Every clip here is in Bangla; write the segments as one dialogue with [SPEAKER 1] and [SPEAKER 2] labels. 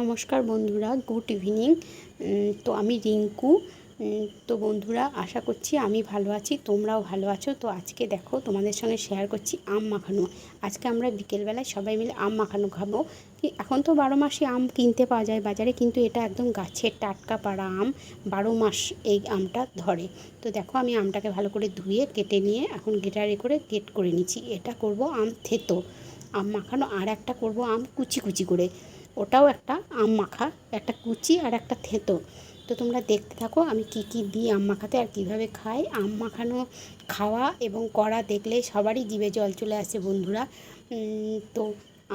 [SPEAKER 1] নমস্কার বন্ধুরা, গুড ইভিনিং। তো আমি রিঙ্কু। তো বন্ধুরা, আশা করছি আমি ভালো আছি, তোমরাও ভালো আছো। তো আজকে দেখো, তোমাদের সঙ্গে শেয়ার করছি আম মাখানো। আজকে আমরা বিকেলবেলায় সবাই মিলে আম মাখানো খাব। এখন তো বারো মাসে আম কিনতে পাওয়া যায় বাজারে, কিন্তু এটা একদম গাছের টাটকা পাড়া আম, বারো মাস এই আমটা ধরে। তো দেখো, আমি আমটাকে ভালো করে ধুয়ে, কেটে নিয়ে এখন গেটারে করে কেট করে নিচ্ছি। এটা করব আম থেতো। আম মাখানো আর একটা করব আম কুচি কুচি করে। ওটাও একটা আম মাখা, একটা কুচি আর একটা থেতো। তো তোমরা দেখতে থাকো আমি কি কি দিই আম মাখাতে আর কীভাবে খাই। আম মাখানো খাওয়া এবং করা দেখলে সবারই জিভে জল চলে আসছে বন্ধুরা। তো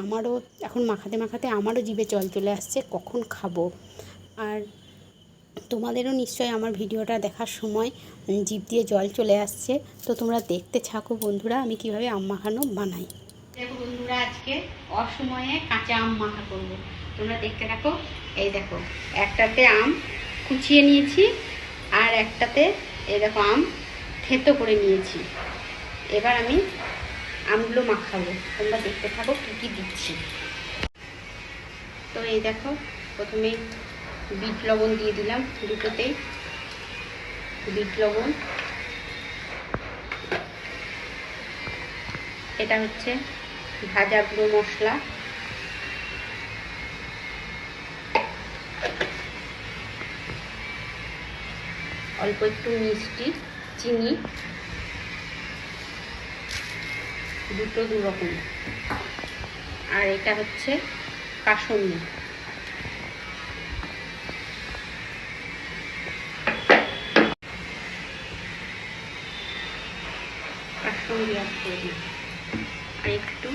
[SPEAKER 1] আমারও এখন মাখাতে মাখাতে আমারও জিভে জল চলে আসছে, কখন খাব? আর তোমাদেরও নিশ্চয়ই আমার ভিডিওটা দেখার সময় জিভ দিয়ে জল চলে আসছে। তো তোমরা দেখতে থাকো বন্ধুরা আমি কীভাবে আম মাখানো বানাই। বন্ধুরা আজকে অসময়ে কাঁচা আম মাখা করব। তোমরা দেখতে থাকো, এই দেখো, একটাতে আম কুচিয়ে নিয়েছি, আর একটাতে, এই দেখো, আম থেতো করে নিয়েছি। এবার আমি আমগুলো মাখাবো। তোমরা দেখতে থাকো, কী কী দিচ্ছি। তো এই দেখো, প্রথমে বিট লবণ দিয়ে দিলাম দুটোতেই। বিট লবণ। এটা হচ্ছে ভাজা গুঁড়ো মশলা। অল্প একটু মিষ্টি, চিনি। দুটো দু রকম আর এটা হচ্ছে কাসন্দি। অ্যাড আর একটু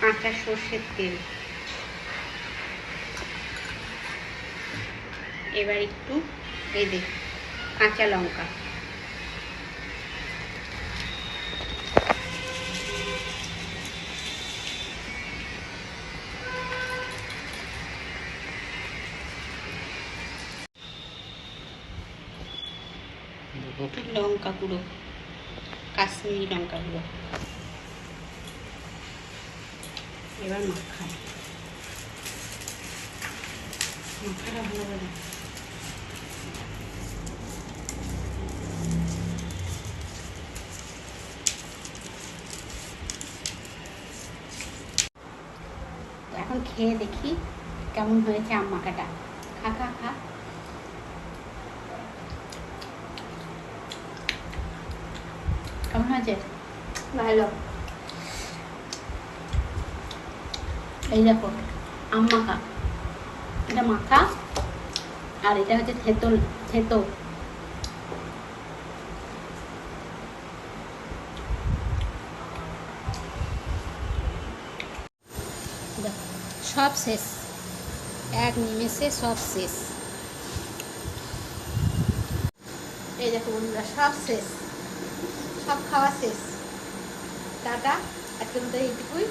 [SPEAKER 1] কাঁচা সর্ষের তেল। এবার একটু এই দেখ কাঁচা লঙ্কা। লঙ্কা গুঁড়ো। কাশ্মীরি লঙ্কা গুঁড়ো এবার মাখাই মাখাটা ভালো এখন খেয়ে দেখি কেমন হয়েছে আম মাখাটা খা খা খা হয়েছে
[SPEAKER 2] ভালো।
[SPEAKER 1] এই দেখো আম মাখা। এটা মাখা আর এটা হচ্ছে থেতল থেতো। সব শেষ। এক নিমেষে সব শেষ। এই দেখো বন্ধুরা সব শেষ। সব খাওয়া শেষ। টাটা আজকের মতো এইটুকুই।